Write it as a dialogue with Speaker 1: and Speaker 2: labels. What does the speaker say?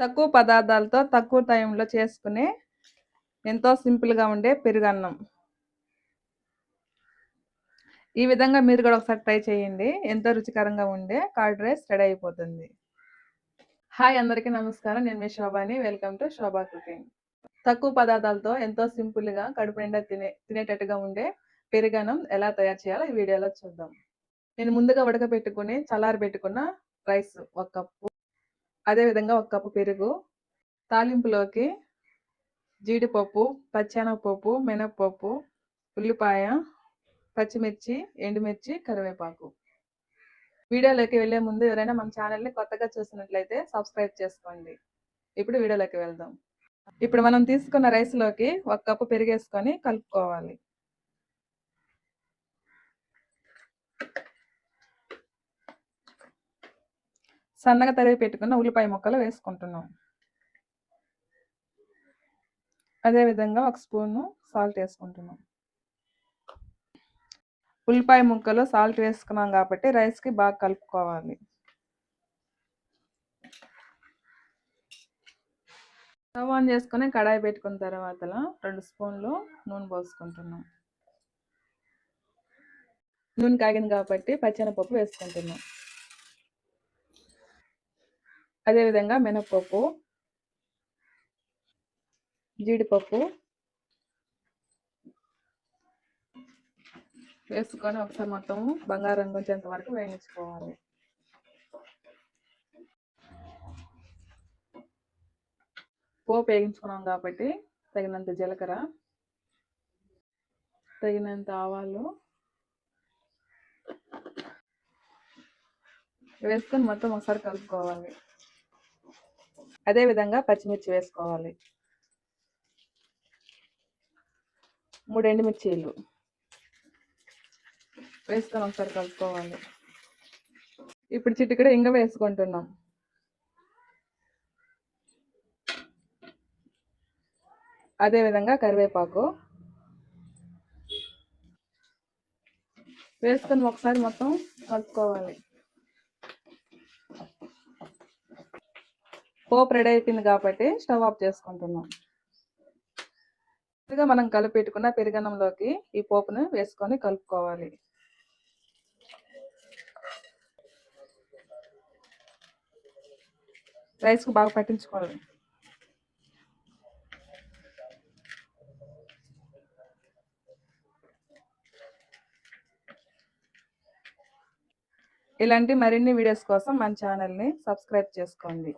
Speaker 1: తక్కువ పదార్థాలతో తక్కువ టైంలో చేసుకునే ఎంతో సింపుల్గా ఉండే పెరుగన్నం. ఈ విధంగా మీరు కూడా ఒకసారి ట్రై చేయండి. ఎంతో రుచికరంగా ఉండే కార్డ్ రైస్ రెడీ అయిపోతుంది. హాయ్ అందరికీ నమస్కారం. నేను మీ శోభాని. Welcome to Shobha cooking. తక్కువ పదార్థాలతో ఎంతో సింపుల్గా కడుపు నిండా తినే తినేటట్టుగా ఉండే పెరుగన్నం ఎలా తయారు చేయాలో ఈ వీడియోలో చూద్దాం. నేను ముందుగా ఉడకబెట్టుకుని చల్లారి పెట్టుకున్న రైస్ ఒక కప్పు అదేవిధంగా ఒక కప్పు పెరుగు తాలింపులోకి జీడిపప్పు పచ్చెనగపప్పు మినప్పప్పు ఉల్లిపాయ పచ్చిమిర్చి ఎండుమిర్చి కరివేపాకు. వీడియోలోకి వెళ్ళే ముందు ఎవరైనా మన ఛానల్ని కొత్తగా చూసినట్లయితే సబ్స్క్రైబ్ చేసుకోండి. ఇప్పుడు వీడియోలోకి వెళ్దాం. ఇప్పుడు మనం తీసుకున్న రైస్లోకి ఒక కప్పు పెరిగేసుకొని కలుపుకోవాలి. సన్నగా తరిగి పెట్టుకున్న ఉల్లిపాయ ముక్కలు వేసుకుంటున్నాం. అదేవిధంగా ఒక స్పూను సాల్ట్ వేసుకుంటున్నాం. ఉల్లిపాయ ముక్కలు సాల్ట్ వేసుకున్నాం కాబట్టి రైస్కి బాగా కలుపుకోవాలి. స్టవ్ ఆన్ చేసుకొని కడాయి పెట్టుకున్న తర్వాత రెండు స్పూన్లు నూనె పోసుకుంటున్నాం. నూనె కాగింది కాబట్టి పచ్చనపప్పు వేసుకుంటున్నాం. అదేవిధంగా మినపప్పు జీడిపప్పు వేసుకొని ఒకసారి మొత్తం బంగారం కొంచెంత వరకు వేయించుకోవాలి. పోపు వేయించుకున్నాం కాబట్టి తగినంత జీలకర్ర తగినంత ఆవాలు వేసుకొని మొత్తం ఒకసారి కలుపుకోవాలి. అదేవిధంగా పచ్చిమిర్చి వేసుకోవాలి. మూడు ఎండుమిర్చీలు వేసుకొని ఒకసారి కలుపుకోవాలి. ఇప్పుడు చిటికడ ఇంగ వేసుకుంటున్నాం. అదేవిధంగా కరివేపాకు వేసుకొని ఒకసారి మొత్తం కలుపుకోవాలి. పోపు రెడీ అయిపోయింది కాబట్టి స్టవ్ ఆఫ్ చేసుకుంటున్నాం. మనం కలిపెట్టుకున్న పెరుగన్నంలోకి ఈ పోపును వేసుకొని కలుపుకోవాలి. రైస్కు బాగా పట్టించుకోవాలి. ఇలాంటి మరిన్ని వీడియోస్ కోసం మన ఛానల్ని సబ్స్క్రైబ్ చేసుకోండి.